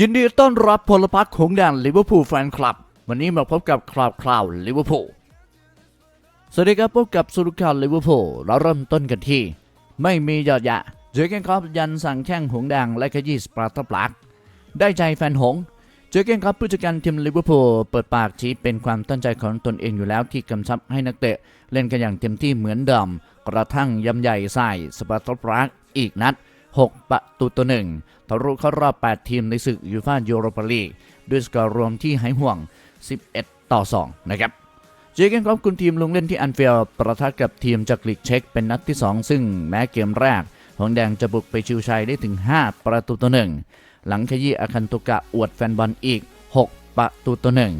ยินดีต้อนรับพลพรรคของแดนลิเวอร์พูลแฟนคลับ วันนี้มาพบกับคราวคราวลิเวอร์พูลสวัสดีครับพบกับสุรุข่าวลิเวอร์พูลเราเริ่มต้นกันที่ ไม่มียอดยะเจอเกนครอปยันสั่งแข้งหงแดงและขยี้สปาร์ตาปลัก ได้ใจแฟนหงเจอเกนครับผู้จัดการทีมลิเวอร์พูลเปิดปากชี้เป็นความตั้งใจของตนเองอยู่แล้วที่กำชับให้นักเตะ เล่นกันอย่างเต็มที่เหมือนเดิมกระทั่งยำใหญ่ใส่สปาร์ตาปลักอีกนัด 6 ประตูต่อหนึ่ง ทะลุเข้ารอบ 8 ทีมในศึกยูฟ่ายูโรปาลีกด้วยสกอร์รวมที่หายห่วง 11 ต่อ 2 นะครับเจอเกนครับคุณทีมลงเล่นที่อันเฟียลประทะกับทีมจากลีกเช็กเป็นนัดที่ 2 ซึ่งแม้เกมแรกหงแดงจะบุกไปชิวชัยได้ถึง 5 ประตูต่อหนึ่งหลังขยี้อาคันตุกะอวดแฟนบอลอีก 6 ประตูต่อหนึ่ง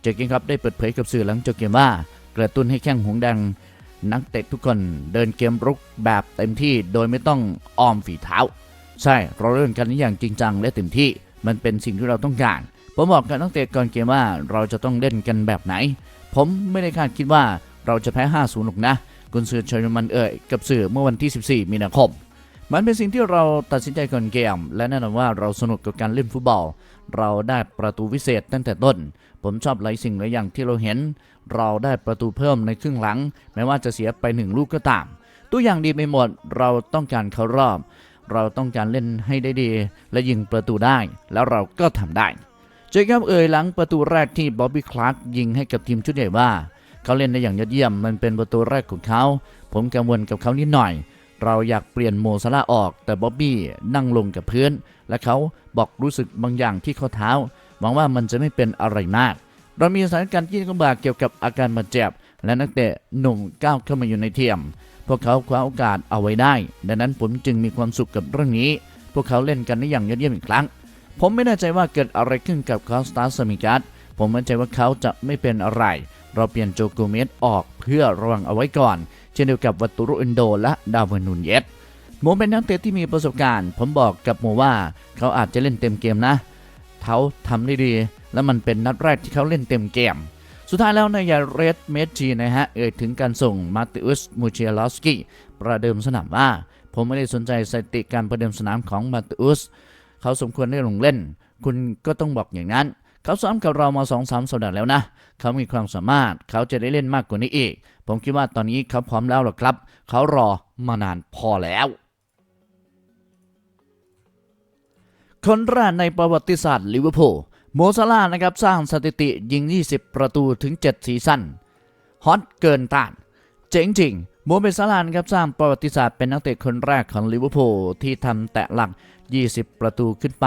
เจอเกนครับได้เปิดเผยกับสื่อหลังจบเกมว่ากระตุ้นให้แข้งหงแดงนักเตะทุกคนเดินเกมรุกแบบเต็มที่โดยไม่ต้องอ้อมฝีเท้า ใช่เราเล่นกันนี้อย่างจริงจังและเต็มที่ มันเป็นสิ่งที่เราต้องการ ผมบอกกับนักเตะก่อนเกมว่าเราจะต้องเล่นกันแบบไหน ผมไม่ได้คาดคิดว่าเราจะแพ้ 5-0 หรอกนะกุนซือเชยมันเอ่ยกับสื่อเมื่อวันที่ 14 มีนาคม มันเป็นสิ่งที่เราตัดสินใจก่อนเกม และแน่นอนว่าเราสนุกกับการเล่นฟุตบอล เราได้ประตูวิเศษตั้งแต่ต้น ผมชอบหลายสิ่งหลายอย่างที่เราเห็น เราได้ประตูเพิ่มในครึ่งหลัง แม้ว่าจะเสียไปหนึ่งลูกก็ตาม ตัวอย่างดีไปหมด เราต้องการเข้ารอบ เราต้องการเล่นให้ได้ดี และยิงประตูได้ แล้วเราก็ทำได้เจครับเอ่ยหลังประตูแรกที่บ๊อบบี้คลาร์กยิงให้กับทีมชุดใหญ่ว่า เขาเล่นได้อย่างยอดเยี่ยมมันเป็นประตูแรกของเขา ผมกังวลกับเขานิดหน่อย เราอยากเปลี่ยนโมซาลาออก แต่บ๊อบบี้นั่งลงกับพื้น และเขาบอกรู้สึกบางอย่างที่ข้อเท้าหวังว่ามันจะไม่เป็นอะไรมาก เรามีสถานการณ์ที่ลำบากเกี่ยวกับอาการบาดเจ็บ และนักเตะหนุ่มก้าวเข้ามาอยู่ในเทียม พวกเขาคว้าโอกาสเอาไว้ได้ ดังนั้นผมจึงมีความสุขกับเรื่องนี้ พวกเขาเล่นกันได้อย่างยอดเยี่ยมอีกครั้ง ผมไม่แน่ใจว่าเกิดอะไรขึ้นกับคอสตาสมิกัสผมมั่นใจว่าเขาจะไม่เป็นอะไร เราเปลี่ยนโจโกเมสออกเพื่อระวังเอาไว้ก่อน เช่นเดียวกับวัตตุรุอินโดและดาวเวนุนเยสโมเป็นนักเตะที่มีประสบการณ์ ผมบอกกับโมว่าเขาอาจจะเล่นเต็มเกมนะ เขาทำได้ดี และมันเป็นนัดแรกที่เขาเล่นเต็มเกม สุดท้ายแล้วนายเรสเมจีนะฮะ เอ่ยถึงการส่งมาติอุสมูเชลอสกี้ประเดิมสนามว่า ผมไม่ได้สนใจสถิติการประเดิมสนามของมาติอุสเขาสมควรได้ลงเล่น คุณก็ต้องบอกอย่างนั้น เขาซ้อมกับเรามาสองสามสัปดาห์แล้วนะ เขามีความสามารถเขาจะได้เล่นมากกว่านี้อีก ผมคิดว่าตอนนี้เขาพร้อมแล้วหรอครับ เขารอมานานพอแล้วคนแรกในประวัติศาสตร์ลิเวอร์พูล โมซาลาห์นะครับสร้างสถิติยิง 20 ประตูถึง 7 ซีซั่นฮอตเกินต้าน เจ๋งจริงโมเมซาลาห์นะครับสร้างประวัติศาสตร์เป็นนักเตะคนแรกของลิเวอร์พูลที่ทำแตะหลัก 20 ประตูขึ้นไป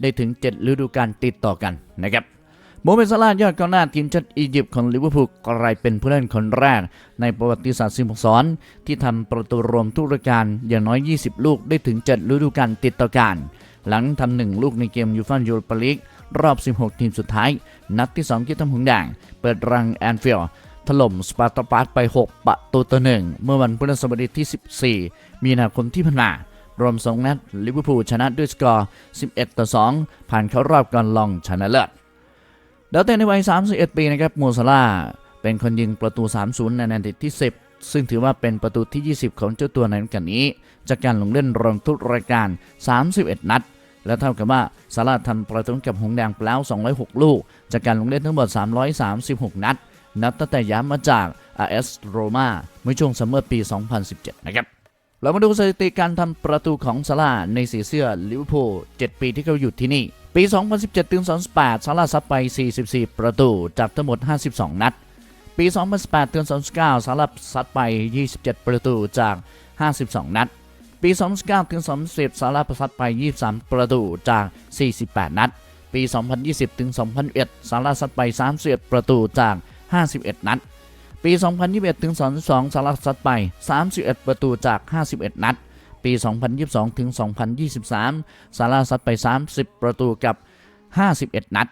ได้ถึง 7 ฤดูกาลติดต่อกันนะครับโมเมซาลาห์ยอดกองหน้าทีมชาติอียิปต์ของลิเวอร์พูลกลายเป็นผู้เล่นคนแรก ในประวัติศาสตร์ซิมสอนที่ทำประตูรวมทุกฤดูกาลอย่างน้อย 20 ลูกได้ถึง 7 ฤดูกาลติดต่อกัน หลังทำหนึ่งลูกในเกมยูฟ่ายูโรปาลีก รอบ 16 ทีมสุดท้าย นัดที่2ที่ทำหงแดง เปิดรังแอนฟิลด์ถล่มสปาร์ตาปาร์ตไป 6 ประตูต่อหนึ่งเมื่อวันพฤหัสบดีที่ 14 มีนาคมที่ผ่านมารวม 2 นัดลิเวอร์พูลชนะด้วยสกอร์ 11 ต่อ 2 ผ่านเข้ารอบก่อนลองชนะเลิศดาวเตะในวัย 31 ปีนะครับโมซาลาเป็นคนยิงประตู 3-0 ในนาทีที่ 10 ซึ่งถือว่าเป็นประตูที่ 20 ของเจ้าตัวในฤดูกาลนี้ จากการลงเล่นรวมทุกรายการ 31 นัด และเท่ากับว่าซาลาทำประตูกับหงแดงไปแล้ว 206 ลูก จากการลงเล่นทั้งหมด 336 นัด นับตั้งแต่ย้ายมาจาก AS Roma เมื่อช่วงซัมเมอร์ปี 2017 นะครับ เรามาดูสถิติการทำประตูของซาร่าในสีเสื้อลิเวอร์พูล 7 ปีที่เขาอยู่ที่นี่ ปี 2017 ถึง 2018 ซาร่าซัดไป 44 ประตู จากทั้งหมด 52 นัด ปี 2018 ถึง 2019 ซาร่าซัดไป 27 ประตูจาก 52 นัด ปี 2019 ถึง 2010ซาร่าห์ซัดไป 23 ประตูจาก 48 นัด ปี 2020 ถึง 2021ซาร่าห์ซัดไป 31 ประตูจาก 51 นัด ปี 2021 ถึง 2022ซาร่าห์ซัดไป 31 ประตูจาก 51 นัด ปี 2022 ถึง 2023ซาร่าห์ซัดไป 30 ประตูกับ 51 นัด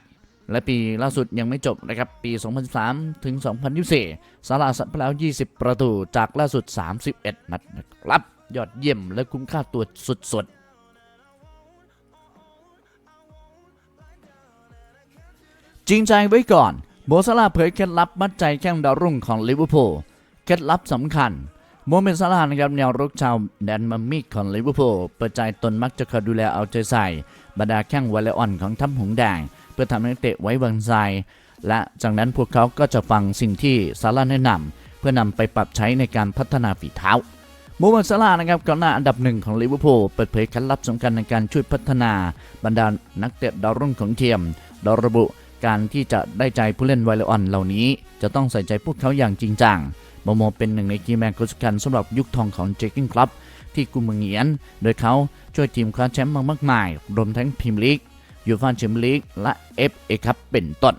และปีล่าสุดยังไม่จบนะครับ ปี 2013 ถึง 2024ซาร่าห์ซัดไปแล้ว 20 ประตูจากล่าสุด 31 นัดนะครับ ยอดเยี่ยมและคุ้มค่าตัวสุดๆจริงใจไว้ก่อน โมซาลาเผยเคล็ดลับมัดใจแข้งดาวรุ่งของลิเวอร์พูล เคล็ดลับสำคัญ โมเมนซาลาห์นะครับแนวรุกชาวแดนมามิกของลิเวอร์พูลเปิดใจตนมักจะคอยดูแลเอาใจใส่ บรรดาแข้งวอลเลย์ออนของทัพหงแดง เพื่อทำนักเตะไว้วางใจ และจากนั้นพวกเขาก็จะฟังสิ่งที่ซาร่าแนะนำเพื่อนำไปปรับใช้ในการพัฒนาฝีเท้า มูมหมัดซาลานะครับกองหน้าอันดับหนึ่งของลิเวอร์พูลเปิดเผยเคล็ดลับสำคัญในการช่วยพัฒนาบรรดานักเตะดาวรุ่งของทีมโดยระบุการที่จะได้ใจผู้เล่นไวเลออนเหล่านี้ จะต้องใส่ใจพวกเขาอย่างจริงจังโมโมเป็นหนึ่งในกีแมนคนสำคัญสำหรับยุคทองของเจคกิ้งคลับที่กุมเมืองเหียน โดยเขาช่วยทีมคว้าแชมป์มามากมาย รวมทั้งพรีเมียร์ลีกยูฟ่าแชมเปี้ยนลีกและเอฟเอคัพเป็นต้น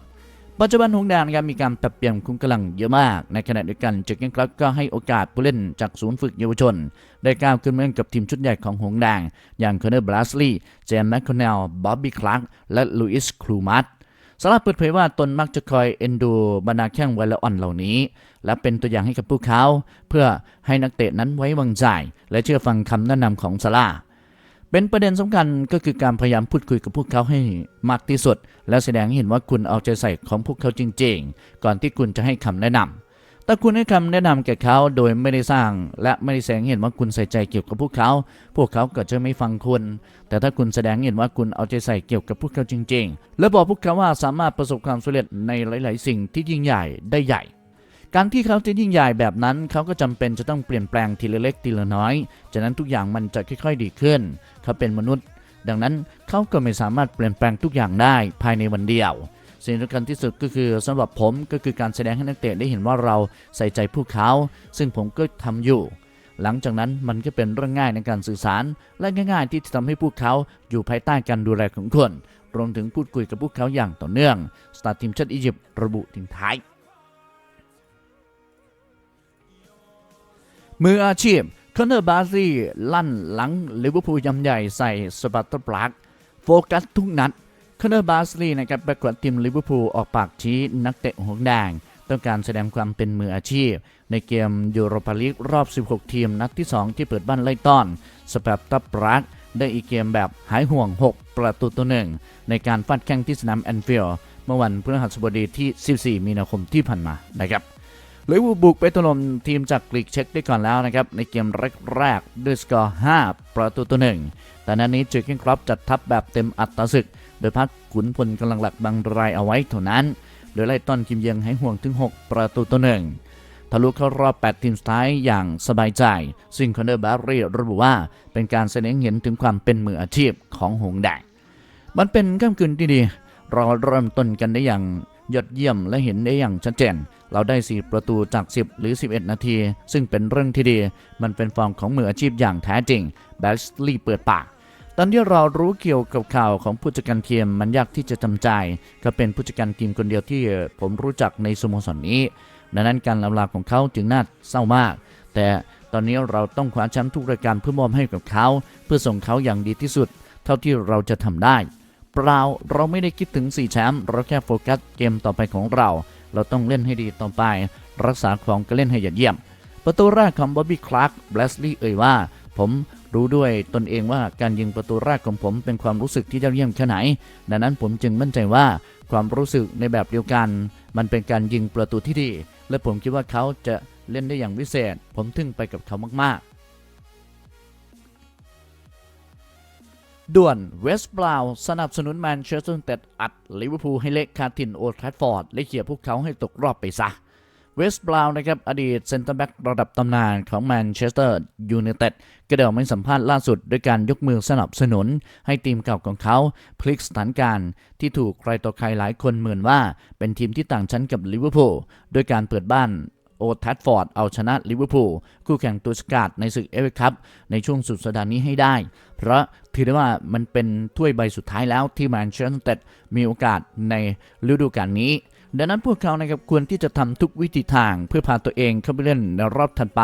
ปัจจุบันหงแดนครับมีการปรับเปลี่ยนคุมกำลังเยอะมาก ในขณะเดียวกันเจคเกนคลับก็ให้โอกาสผู้เล่นจากศูนย์ฝึกเยาวชน ได้ก้าวขึ้นมาเล่นกับทีมชุดใหญ่ของหงแดง อย่างคอนเนอร์บลัสลีย์เจมส์แมคคอนเนลบ๊อบบี้คลาร์กและลุยส์คลูมัตสาราเปิดเผยว่าตนมักจะคอยเอ็นดูบรรดาแข้งไวเลอ่อนเหล่านี้ และเป็นตัวอย่างให้กับพวกเขา เพื่อให้นักเตะนั้นไว้วางใจ และเชื่อฟังคำแนะนำของซาร่า เป็นประเด็นสำคัญก็คือการพยายามพูดคุยกับพวกเขาให้มากที่สุด และแสดงให้เห็นว่าคุณเอาใจใส่ของพวกเขาจริง ๆ ก่อนที่คุณจะให้คำแนะนำแต่คุณให้คำแนะนำแก่เขาโดยไม่ได้สร้าง และไม่ได้แสดงเห็นว่าคุณใส่ใจเกี่ยวกับพวกเขา พวกเขาก็จะไม่ฟังคุณ แต่ถ้าคุณแสดงเห็นว่าคุณเอาใจใส่เกี่ยวกับพวกเขาจริง ๆ และบอกพวกเขาว่าสามารถประสบความสำเร็จในหลาย ๆ สิ่งที่ยิ่งใหญ่ได้ใหญ่ การที่เขาจะยิ่งใหญ่แบบนั้น เขาก็จำเป็นจะต้องเปลี่ยนแปลงทีละเล็กทีละน้อย จากนั้นทุกอย่างมันจะค่อย ๆ ดีขึ้น เขาเป็นมนุษย์ ดังนั้นเขาก็ไม่สามารถเปลี่ยนแปลงทุกอย่างได้ภายในวันเดียวสิ่งสำคัญที่สุดก็คือสำหรับผมก็คือการแสดงให้นักเตะได้เห็นว่าเราใส่ใจพวกเขา ซึ่งผมก็ทำอยู่ หลังจากนั้นมันก็เป็นเรื่องง่ายในการสื่อสาร และง่าย ๆ ที่จะทำให้พวกเขาอยู่ภายใต้การดูแลของคนรวมถึงพูดคุยกับพวกเขาอย่างต่อเนื่อง สตาร์ทีมชาติอียิปต์ระบุทิ้งท้าย มืออาชีพคอนเนอร์บาซีลั่นหลังลิเวอร์พูลยำใหญ่ใส่สปัตเตอร์ปลักโฟกัสทุกนัดคอนเนอร์บาซีนะครับประกวดทีมลิเวอร์พูลออกปากชี้นักเตะหงแดงต้องการแสดงความเป็นมืออาชีพ ในเกมยูโรปาลีกรอบ 16 ทีมนัดที่ 2 ที่เปิดบ้านไล่ต้อนสปัตเตอร์ปลักได้อีกเกมแบบหายห่วง 6 ประตูต่อหนึ่งในการฟาดแข่งที่สนามแอนฟิลด์เมื่อวันพฤหัสบดีที่ 14 มีนาคมที่ผ่านมานะครับ ลิเวอร์พูลบุกไปถล่มทีมจากกรีกเช็กได้ก่อนแล้วนะครับ ในเกมแรกๆด้วยสกอร์ 5 ประตูต่อหนึ่งแต่นั้นนี้จอเกนครอปจัดทัพแบบเต็มอัตราศึก โดยพักขุนพลกำลังหลักบางรายเอาไว้เท่านั้น โดยไล่ต้อนทีมเยือนให้ห่วงถึง 6 ประตูต่อหนึ่งทะลุเข้ารอบ 8 ทีมสุดท้ายอย่างสบายใจ ซึ่งคอนเนอร์บาร์รีระบุว่าเป็นการแสดงเห็นถึงความเป็นมืออาชีพของหงแดงมันเป็นค่ำคืนที่ดี เราเริ่มต้นกันได้อย่าง ยอดเยี่ยมและเห็นได้อย่างชัดเจน เราได้ 4 ประตูจาก 10 หรือ 11 นาที ซึ่งเป็นเรื่องที่ดี มันเป็นฟอร์มของมืออาชีพอย่างแท้จริงแบชลีเปิดปากตอนที่เรารู้เกี่ยวกับข่าวของผู้จัดการทีมมันยากที่จะจำใจ ก็เป็นผู้จัดการทีมคนเดียวที่ผมรู้จักในสโมสรนนี้ ดังนั้นการลำลาของเขาจึงน่าเศร้ามาก แต่ตอนนี้เราต้องคว้าแชมป์ทุกรายการเพื่อมอบให้กับเขา เพื่อส่งเขาอย่างดีที่สุด เท่าที่เราจะทำได้ เปล่าเราไม่ได้คิดถึง 4 แชมป์เราแค่โฟกัสเกมต่อไปของเรา เราต้องเล่นให้ดีต่อไป รักษาของการเล่นให้ยอดเยี่ยม ประตูแรกของบ๊อบบี้คลาร์กแบลสลีย์เอ่ยว่า ผมรู้ด้วยตนเองว่าการยิงประตูแรกของผมเป็นความรู้สึกที่ยอดเยี่ยมแค่ไหน ดังนั้นผมจึงมั่นใจว่าความรู้สึกในแบบเดียวกัน มันเป็นการยิงประตูที่ดี และผมคิดว่าเขาจะเล่นได้อย่างวิเศษ ผมทึ่งไปกับเขามากๆ ด่วนเวสต์บราวน์สนับสนุนแมนเชสเตอร์ยูไนเต็ดอัดลิเวอร์พูลให้เละคาทินโอทรฟฟอร์ดและเขี่ยพวกเขาให้ตกรอบไปซะเวสต์บราวน์นะครับอดีตเซนเตอร์แบ็กระดับตำนานของแมนเชสเตอร์ยูไนเต็ดก็ได้ออกมาให้สัมภาษณ์ล่าสุดด้วยการยกมือสนับสนุน ให้ทีมเก่าของเขา พลิกสถานการณ์ ที่ถูกใครต่อใครหลายคนเหมือนว่า เป็นทีมที่ต่างชั้นกับลิเวอร์พูลโดยการเปิดบ้านโอทรฟฟอร์ดเอาชนะลิเวอร์พูลคู่แข่งตัวสกัดในศึกเอฟเอคัพในช่วงสุดสัปดาห์นี้ให้ได้ เพราะ ถือได้ว่ามันเป็นถ้วยใบสุดท้ายแล้วที่แมนเชสเตอร์ยูไนเต็ดมีโอกาสในฤดูกาลนี้ ดังนั้นพวกเขานะครับควรที่จะทำทุกวิธีทางเพื่อพาตัวเองเข้าไปเล่นในรอบถัดไป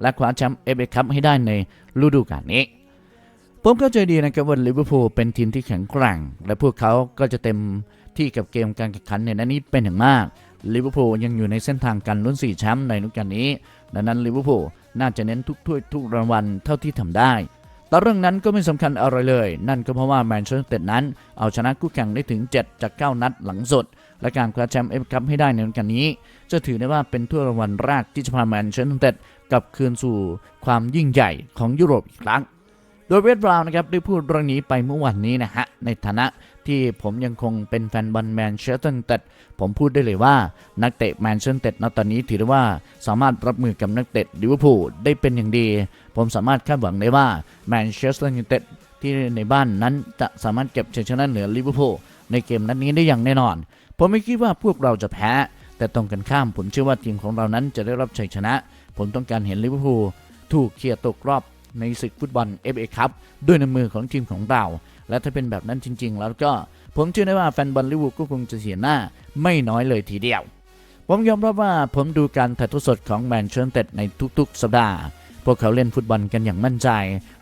และคว้าแชมป์เอฟเอคัพให้ได้ในฤดูกาลนี้ผมเข้าใจดีนะครับว่าลิเวอร์พูลเป็นทีมที่แข็งแกร่ง และพวกเขาก็จะเต็มที่กับเกมการแข่งขันในนัดนี้เป็นอย่างมากลิเวอร์พูลยังอยู่ในเส้นทางการลุ้น4แชมป์ในฤดูกาลนี้ ดังนั้นลิเวอร์พูลน่าจะเน้นทุกถ้วยทุกรางวัลเท่าที่ทำได้ แต่เรื่องนั้นก็ไม่สำคัญอะไรเลย นั่นก็เพราะว่าแมนเชสเตอร์เนั้นเอาชนะคู่แข่งได้ถึง 7 จาก 9 นัดหลังสุด และการคว้าแชมป์เอฟคัพให้ได้ในวันกันนี้ จะถือได้ว่าเป็นถ้วยรางวัลแรกที่จะพาแมนเชสเตอร์ยูไนเต็ดกลับคืนสู่ความยิ่งใหญ่ของยุโรปอีกครั้ง โดยเวสต์บราวน์นะครับได้พูดเรื่องนี้ไปเมื่อวันนี้นะฮะในฐานะ ที่ผมยังคงเป็นแฟนบอลแมนเชสเตอร์ยูไนเต็ดผมพูดได้เลยว่านักเตะแมนเชสเตอร์ยูไนเต็ดณตอนนี้ถือได้ว่าสามารถรับมือกับนักเตะลิเวอร์พูลได้เป็นอย่างดี ผมสามารถคาดหวังได้ว่าแมนเชสเตอร์ยูไนเต็ดที่ในบ้านนั้นจะสามารถเก็บชัยชนะเหนือลิเวอร์พูลในเกมนัดนี้ได้อย่างแน่นอน ผมไม่คิดว่าพวกเราจะแพ้ แต่ตรงกันข้ามผมเชื่อว่าทีมของเรานั้นจะได้รับชัยชนะ ผมต้องการเห็นลิเวอร์พูลถูกเคลียร์ตกรอบในศึกฟุตบอล FA คัพด้วยน้ำมือของทีมของเรา และถ้าเป็นแบบนั้นจริง ๆ แล้วก็ผมเชื่อได้ว่าแฟนบอลลิเวอร์พูลก็คงจะเสียหน้าไม่น้อยเลยทีเดียว ผมยอมรับว่าผมดูการถ่ายทอดสดของแมนเชสเตอร์ในทุกๆ สัปดาห์ พวกเขาเล่นฟุตบอลกันอย่างมั่นใจ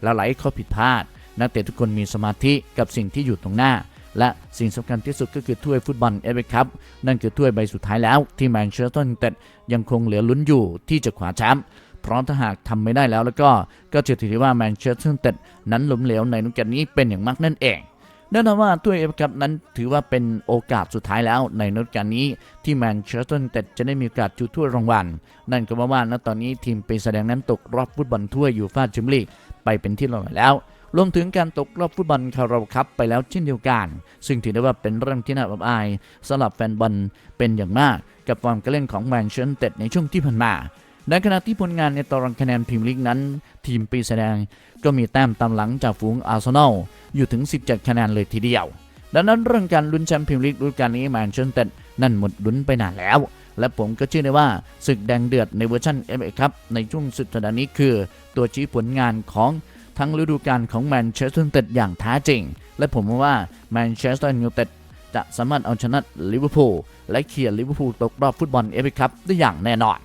และหลายข้อผิดพลาด นักเตะทุกคนมีสมาธิกับสิ่งที่อยู่ตรงหน้า และสิ่งสำคัญที่สุดก็คือถ้วยฟุตบอลเอฟเอคัพนั่นคือถ้วยใบสุดท้ายแล้วที่แมนเชสเตอร์ยังคงเหลือลุ้นอยู่ที่จะคว้าแชมป์ เพราะถ้าหากทำไม่ได้แล้วแล้วก็ก็จะถือว่าแมนเชสเตอร์ยูไนเต็ดนั้นล้มเหลวในนุกการนี้เป็นอย่างมากนั่นเองแน่นอนว่าถ้วยเอฟคัพนั้นถือว่าเป็นโอกาสสุดท้ายแล้วในฤดูกาลนี้ที่แมนเชสเตอร์ยูไนเต็ดจะได้มีโอกาสจูถ้วยรางวัลนั่นก็เพราะว่าณตอนนี้ทีมไปแสดงนั้นตกรอบฟุตบอลถ้วยยูฟ่าแชมเปี้ยนลีกไปเป็นที่เรียบร้อยแล้วรวมถึงการตกรอบฟุตบอลคาราบคัพไปแล้วเช่นเดียวกัน ซึ่งถือได้ว่าเป็นเรื่องที่น่าอับอายสำหรับแฟนบอลเป็นอย่างมาก กับความการเล่นของแมนเชสเตอร์ยูไนเต็ดในช่วงที่ผ่านมา ในขณะที่ผลงานในตารางคะแนนพรีเมียร์ลีกนั้น ทีมปีแสดงก็มีแต้มตามหลังจากฝูงอาร์เซนอลอยู่ถึง 17 คะแนนเลยทีเดียว ดังนั้นเรื่องการลุ้นแชมป์พรีเมียร์ลีกฤดูกาลนี้แมนเชสเตอร์นั่นหมดลุ้นไปนานแล้ว และผมก็เชื่อได้ว่าศึกแดงเดือดในเวอร์ชัน FA ครับในช่วงสุดสัปดาห์นี้คือ ตัวชี้ผลงานของทั้งฤดูกาลของแมนเชสเตอร์ยูไนเต็ดอย่างแท้จริง และผมว่าแมนเชสเตอร์ยูไนเต็ดจะสามารถเอาชนะลิเวอร์พูลและเคลียร์ลิเวอร์พูลตกรอบฟุตบอล FA ครับได้อย่างแน่นอน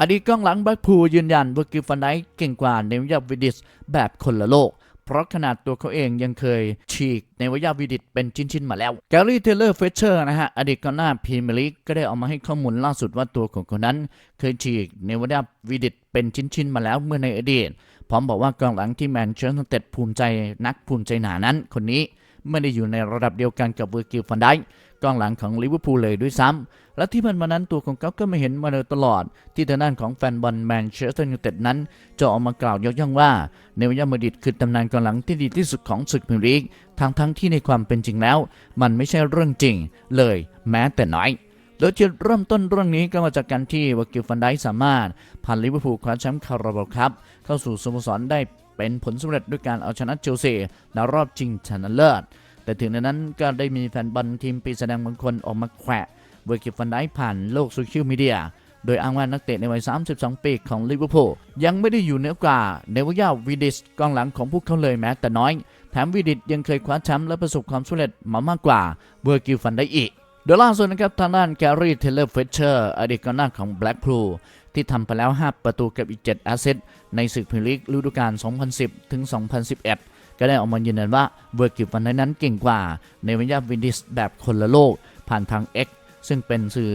อดีตกองหลังแบ็คพูยืนยันว่ากิลฟันไดเก่งกว่าเนวิยาวิดิสแบบคนละโลก เพราะขนาดตัวเขาเองยังเคยฉีกเนวิยาวิดิสเป็นชิ้นๆมาแล้ว แกรี่เทเลอร์เฟเชอร์นะฮะ อดีตกองหน้าพรีเมียร์ลีกก็ได้เอามาให้ข้อมูลล่าสุดว่าตัวของคนนั้น เคยฉีกเนวิยาวิดิสเป็นชิ้นๆมาแล้วเมื่อในอดีต พร้อมบอกว่ากองหลังที่แมนเชสเตอร์เต็ดภูมิใจนักภูมิใจหนานั้นคนนี้ไม่ได้อยู่ในระดับเดียวกันกับเวอร์กิลฟันได กองหลังของลิเวอร์พูลเลยด้วยซ้ำและที่ผ่านมานั้นตัวของเขาก็ไม่เห็นมาโดยตลอด ที่ทางด้านของแฟนบอลแมนเชสเตอร์ยูไนเต็ดนั้น จะออกมากล่าวยกย่องว่าเนวิยามาดิดคือตำนานกองหลังที่ดีที่สุดของศึกพรีเมียร์ลีกทั้งทั้งที่ในความเป็นจริงแล้ว มันไม่ใช่เรื่องจริงเลยแม้แต่น้อยโดยจุดเริ่มต้นเรื่องนี้ก็มาจากการที่วากิลฟันไดสามารถผ่านลิเวอร์พูลคว้าแชมป์คาราบาวครับ เข้าสู่สโมสรได้เป็นผลสำเร็จด้วยการเอาชนะเชลซีในรอบชิงชนะเลิศ แต่ถึงในนั้นก็ได้มีแฟนบอลทีมปีแสดงบางคนออกมาแขวะเวอร์กิลฟันไดค์ผ่านโลกโซเชียลมีเดีย โดยอ้างว่านักเตะในวัย 32 ปีของลิเวอร์พูลยังไม่ได้อยู่เหนือกว่าเนวายาวิดิสกองหลังของพวกเขาเลยแม้แต่น้อย แถมวิดิสยังเคยคว้าแชมป์และประสบความสำเร็จมามากกว่าเวอร์กิลฟันไดค์อีกโดยล่าสุดนะครับทางด้านแกรี่เทเลอร์เฟเชอร์อดีตกองหน้าของแบล็กพลูที่ทำไปแล้ว 5 ประตูกับอีก 7 แอสเซทในศึกพรีเมียร์ลีกฤดูกาล 2010 ถึง 2011 ก็ได้ออกมายืนยันว่าเวอร์กิลฟันไดค์นั้นเก่งกว่า ในวิญญาณวินดิสแบบคนละโลก ผ่านทาง X ซึ่งเป็นสื่อ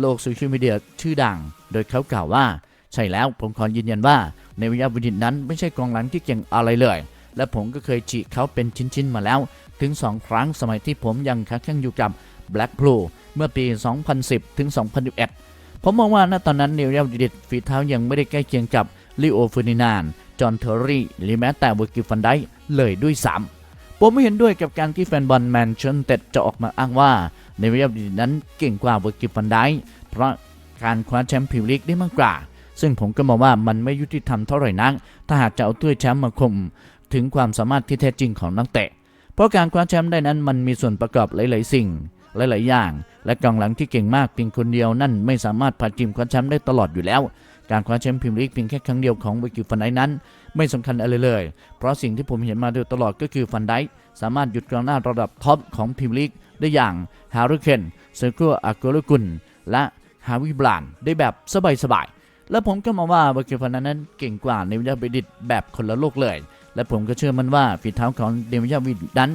โลกโซเชียลมีเดียชื่อดัง โดยเขากล่าวว่า ใช่แล้วผมขอยืนยันว่า ในวิญญาณวินดิสนั้นไม่ใช่กองหลังที่เก่งอะไรเลย และผมก็เคยฉีกเขาเป็นชิ้นๆมาแล้ว ถึง 2 ครั้งสมัยที่ผมยังค้าแข่งอยู่กับ Black p l u เมื่อปี 2010 ถึง 2011 ผมมองว่าณตอนนั้นเนวิลดิดฝีเท้ายังไม่ได้ใกล้เคียงกับลิโอเฟอร์ดินาน จอห์นเทอร์รี่หรือแม้แต่เวอร์กิฟันไดเลยด้วยซ้ำผมไม่เห็นด้วยกับการที่แฟนบอลแมนเชสเตอร์จะออกมาอ้างว่าเนวิลดิดนั้นเก่งกว่าเวอร์กิฟันไดเพราะการคว้าแชมป์พรีเมียร์ลีกได้มากกว่า ซึ่งผมก็มองว่ามันไม่ยุติธรรมเท่าไหร่นัก ถ้าหากจะเอาถ้วยแชมป์มาคมถึงความสามารถที่แท้จริงของนักเตะ เพราะการคว้าแชมป์ได้นั้นมันมีส่วนประกอบหลาย ๆ สิ่ง หลาย ๆ อย่าง และกองหลังที่เก่งมากเพียงคนเดียวนั่นไม่สามารถพาทีมคว้าแชมป์ได้ตลอดอยู่แล้ว การคว้าแชมป์พรีเมียร์ลีกเพียงแค่ครั้งเดียวของวิกิฟันไดนั้น ไม่สำคัญอะไรเลย เพราะสิ่งที่ผมเห็นมาโดยตลอดก็คือฟันไดสามารถหยุดกองหน้าระดับท็อปของพรีเมียร์ลีกได้อย่างฮาร์ริเคนเซอร์โกอาโกลกุลและฮาวิบลานได้แบบสบายๆและผมก็มองว่าวิกิฟันไดนั้นเก่งกว่าในวิลาเบดิตแบบคนละโลกเลย และผมก็เชื่อมันว่าฝีเท้าของเดวิดวิดนั้น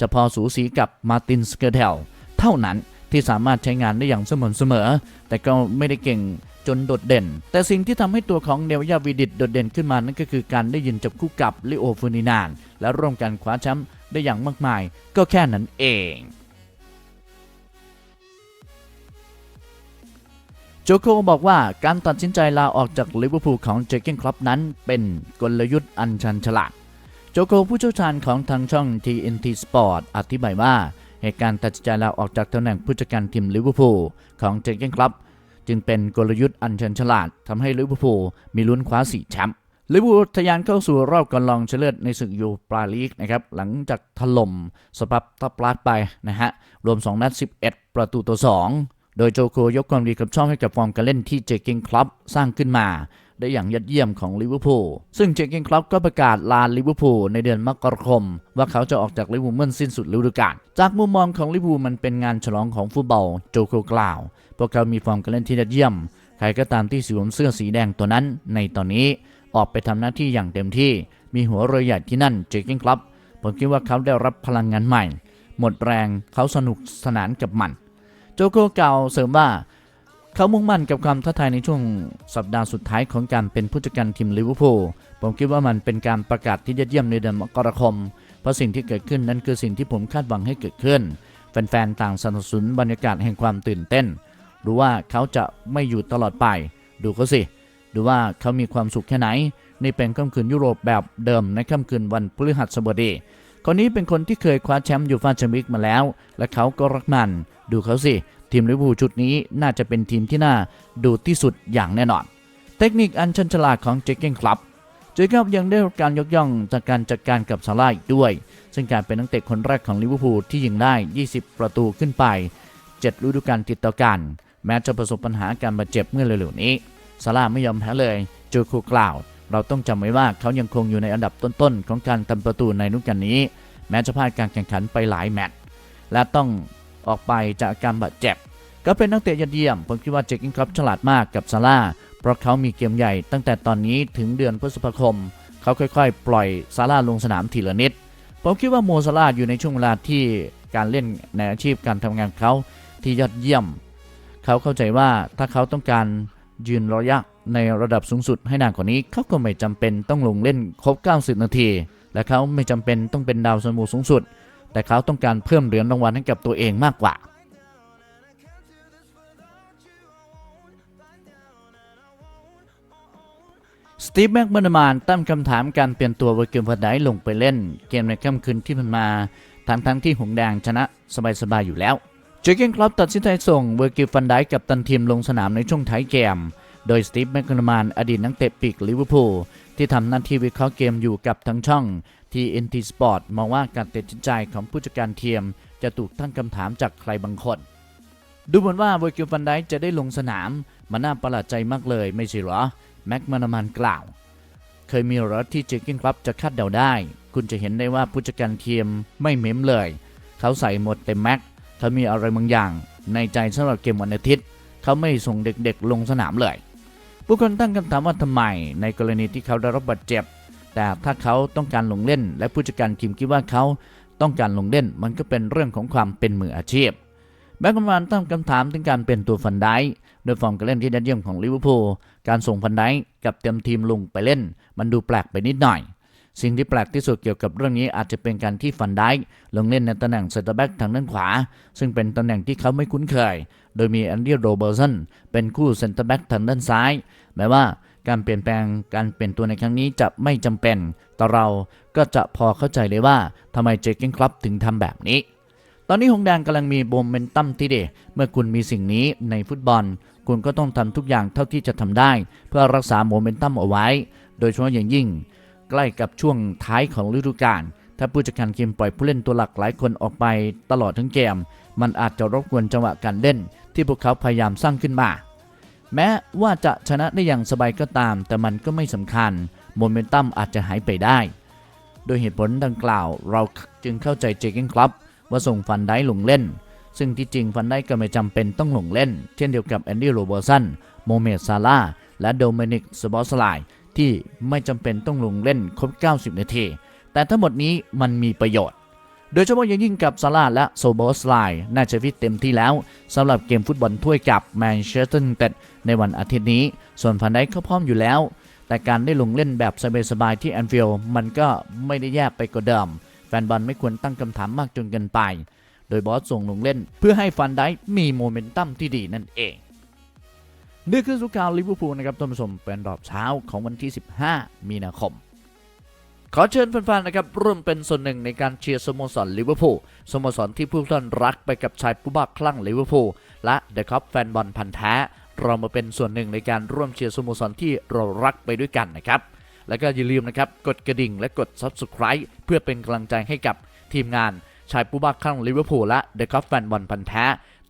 จะพอสูสีกับมาตินสเกอร์เทลเท่านั้นที่สามารถใช้งานได้อย่างสม่ำเสมอ แต่ก็ไม่ได้เก่ง จนโดดเด่น แต่สิ่งที่ทำให้ตัวของเดวิดวิดิตโดดเด่นขึ้นมานั่นก็คือการได้ยืนจับคู่กับลิโอฟูนินาน และร่วมกันคว้าแชมป์ได้อย่างมากมาย ก็แค่นั้นเองโจโคบอกว่าการตัดสินใจลาออกจากลิเวอร์พูลของเจเกนคลับนั้น เป็นกลยุทธ์อันชันฉลาดโจโคผู้เชี่ยวชาญของทางช่อง TNT Sport อธิบายว่าเหตุการณ์ตัดสินใจลาออกจากตำแหน่งผู้จัดการทีมลิเวอร์พูลของเจเกนคลับ จึงเป็นกลยุทธ์อันเชิญฉลาดทำให้ลิเวอร์พูลมีลุ้นคว้าสี่แชมป์ลิเวอร์พูลทะยานเข้าสู่รอบก่อนรองชนะเลิศในศึกยูปราลีกนะครับหลังจากถล่มสปับทับลาดไปนะฮะรวม 2 นัด 11 ประตูต่อ 2 โดยโจโคยกความดีกับช่องให้กับฟอร์มการเล่นที่เจเกนคลับสร้างขึ้นมาได้อย่างยอดเยี่ยมของลิเวอร์พูล ซึ่งเจเกนคลับก็ประกาศลาลิเวอร์พูลในเดือนมกราคม ว่าเขาจะออกจากลิเวอร์พูลเมื่อสิ้นสุดฤดูกาล จากมุมมองของลิเวอร์พูลมันเป็นงานฉลองของฟุตบอล โจโคกล่าว พวกเขามีฟอร์มการเล่นที่ยอดเยี่ยม ใครก็ตามที่สวมเสื้อสีแดงตัวนั้น ในตอนนี้ออกไปทำหน้าที่อย่างเต็มที่ มีหัวเรือใหญ่ที่นั่นเจเกนคลับ ผมคิดว่าเขาได้รับพลังงานใหม่ หมดแรงเขาสนุกสนานกับมัน โจโกเก่าวเสริมว่า เขามุ่งมั่นกับความท้าทายในช่วงสัปดาห์สุดท้ายของการเป็นผู้จัดการทีมลิเวอร์พูล ผมคิดว่ามันเป็นการประกาศที่ยอดเยี่ยมในเดือนมกราคม เพราะสิ่งที่เกิดขึ้นนั้นคือสิ่งที่ผมคาดหวังให้เกิดขึ้น แฟนๆ ต่างสนับสนุนบรรยากาศแห่งความตื่นเต้น รู้ว่าเขาจะไม่อยู่ตลอดไป ดูเขาสิ ดูว่าเขามีความสุขแค่ไหน นี่เป็นค่ำคืนยุโรปแบบเดิมในค่ำคืนวันพฤหัสบดี คนนี้เป็นคนที่เคยคว้าแชมป์ยูฟ่าแชมเปี้ยนมาแล้ว และเขาก็รักมัน ดูเขาสิ ทีมลิเวอร์พูลชุดนี้น่าจะเป็นทีมที่น่าดูที่สุดอย่างแน่นอน เทคนิคอันชันฉลาดของเจเกนคลับเจเกนยังได้รับการยกย่องจากการจัดการกับซาร่าอีกด้วย ซึ่งการเป็นนักเตะคนแรกของลิเวอร์พูลที่ยิงได้ 20 ประตูขึ้นไป 7 ฤดูกาลติดต่อกัน แม้จะประสบปัญหาการบาดเจ็บเมื่อเร็วๆนี้ซาร่าไม่ยอมแพ้เลยจูคูกล่าว เราต้องจำไว้ว่าเขายังคงอยู่ในอันดับต้นๆ ของการทำประตูในฤดูกาลนี้ แม้จะพลาดการแข่งขันไปหลายแมตช์และต้องออกไปจากอาการบาดเจ็บ ก็เป็นนักเตะยอดเยี่ยม ผมคิดว่าเจคกินครับฉลาดมากกับซาร่าเพราะเขามีเกมใหญ่ตั้งแต่ตอนนี้ถึงเดือนพฤษภาคม เขาค่อยๆ ปล่อยซาร่าลงสนามทีละนิดผมคิดว่าโมซาร่าอยู่ในช่วงเวลาที่การเล่นในอาชีพการทำงานของเขาที่ยอดเยี่ยม เขาเข้าใจว่าถ้าเขาต้องการยืนระยะในระดับสูงสุดให้นานกว่านี้ เขาก็ไม่จำเป็นต้องลงเล่นครบ 90 นาที และเขาไม่จำเป็นต้องเป็นดาวซันโวสูงสุด แต่เขาต้องการเพิ่มเหรียญรางวัลให้กับตัวเองมากกว่า สตีฟแม็กมานมานตั้งคำถามการเปลี่ยนตัวเวอร์เกมพันไดลงไปเล่น เกมในค่ำคืนที่มันมาทั้งทั้งที่หงแดงชนะสบายๆอยู่แล้ว เจอเกนคลับตัดสินใจส่งเวอร์กิลฟันไดกับตันทีมลงสนามในช่วงท้ายเกม โดยสตีฟแมคคานมานอดีตนักเตะปีกลิเวอร์พูลที่ทำหน้าที่วิเคราะห์เกมอยู่กับทั้งช่อง TNT Sport มองว่าการตัดสินใจของผู้จัดการทีมจะถูกตั้งคำถามจากใครบางคน ดูเหมือนว่าเวอร์กิลฟันไดจะได้ลงสนามมันน่าประหลาดใจมากเลยไม่ใช่หรอแม็กมานามานกล่าว เคยมีหรอที่เจคกินคลับจะคาดเดาได้ คุณจะเห็นได้ว่าผู้จัดการทีมไม่เม้มเลย เขาใส่หมดเต็มแม็ก เขามีอะไรบางอย่างในใจสำหรับเกมวันอาทิตย์เขาไม่ส่งเด็กๆลงสนามเลย ผู้คนตั้งคำถามว่าทำไมในกรณีที่เขาได้รับบาดเจ็บ แต่ถ้าเขาต้องการลงเล่น และผู้จัดการทีมคิดว่าเขาต้องการลงเล่นมันก็เป็นเรื่องของความเป็นมืออาชีพแบ็กมันตั้งคำถามถึงการเปลี่ยนตัวฟันไดค์โดยฟอร์มการเล่นที่ยอดเยี่ยมของลิเวอร์พูลการส่งฟันไดค์กับเต็มทีมลงไปเล่น มันดูแปลกไปนิดหน่อย สิ่งที่แปลกที่สุดเกี่ยวกับเรื่องนี้อาจจะเป็นการที่ฟันไดค์ลงเล่นในตำแหน่งเซนเตอร์แบ็กทางด้านขวา ซึ่งเป็นตำแหน่งที่เขาไม่คุ้นเคย โดยมีแอนดี้โรเบอร์สันเป็นคู่เซนเตอร์แบ็กทางด้านซ้าย แม้ว่าการเปลี่ยนแปลงการเปลี่ยนตัวในครั้งนี้จะไม่จำเป็น แต่เราก็จะพอเข้าใจเลยว่าทำไมเจคเกนคลับถึงทำแบบนี้ ตอนนี้หงแดงกำลังมีโมเมนตัมที่เดเมื่อคุณมีสิ่งนี้ในฟุตบอล คุณก็ต้องทำทุกอย่างเท่าที่จะทำได้ เพื่อรักษาโมเมนตัมเอาไว้ โดยเฉพาะอย่างยิ่ง ใกล้กับช่วงท้ายของฤดูกาลถ้าผู้จัดการทีมปล่อยผู้เล่นตัวหลักหลายคนออกไปตลอดทั้งเกม มันอาจจะรบกวนจังหวะการเล่น ที่พวกเขาพยายามสร้างขึ้นมา แม้ว่าจะชนะได้อย่างสบายก็ตาม แต่มันก็ไม่สำคัญโมเมนตัมอาจจะหายไปได้ โดยเหตุผลดังกล่าว เราจึงเข้าใจเจเกนคลับว่าส่งฟันได้ลงเล่น ซึ่งที่จริงฟันได้ก็ไม่จำเป็นต้องลงเล่น เช่นเดียวกับแอนดี้โรเบอร์สันโมเมดซาลาและโดมินิกสบอสไล ที่ไม่จำเป็นต้องลงเล่นครบ 90 นาที แต่ทั้งหมดนี้มันมีประโยชน์ โดยเฉพาะอย่างยิ่งกับซาลาห์และโซบอสไลน่าจะฟิตเต็มที่แล้วสำหรับเกมฟุตบอลถ้วยกับแมนเชสเตอร์ยูไนเต็ดในวันอาทิตย์นี้ ส่วนฟันได้ก็พร้อมอยู่แล้ว แต่การได้ลงเล่นแบบสบายๆที่แอนฟิลด์มันก็ไม่ได้แย่ไปกว่าเดิม แฟนบอลไม่ควรตั้งคำถามมากจนเกินไป โดยบอสส่งลงเล่น เพื่อให้ฟันได้มีโมเมนตัมที่ดีนั่นเอง นี่คือสุข่าวลิเวอร์พูลนะครับท่านผู้ชมเป็นรอบเช้าของวันที่ 15 มีนาคม ขอเชิญแฟนๆนะครับร่วมเป็นส่วนหนึ่งในการเชียร์สโมสรลิเวอร์พูลสโมสรที่ผู้ท่านรักไปกับชายผู้บ้าคลั่งลิเวอร์พูลและเดอะคัพแฟนบอลพันธ์แท้เรามาเป็นส่วนหนึ่งในการร่วมเชียร์สโมสรที่เรารักไปด้วยกันนะครับ แล้วก็อย่าลืมนะครับกดกระดิ่งและกด Subscribe เพื่อเป็นกำลังใจให้กับทีมงานชายผู้บ้าคลั่งลิเวอร์พูลและเดอะคัพแฟนบอลพันธ์แท้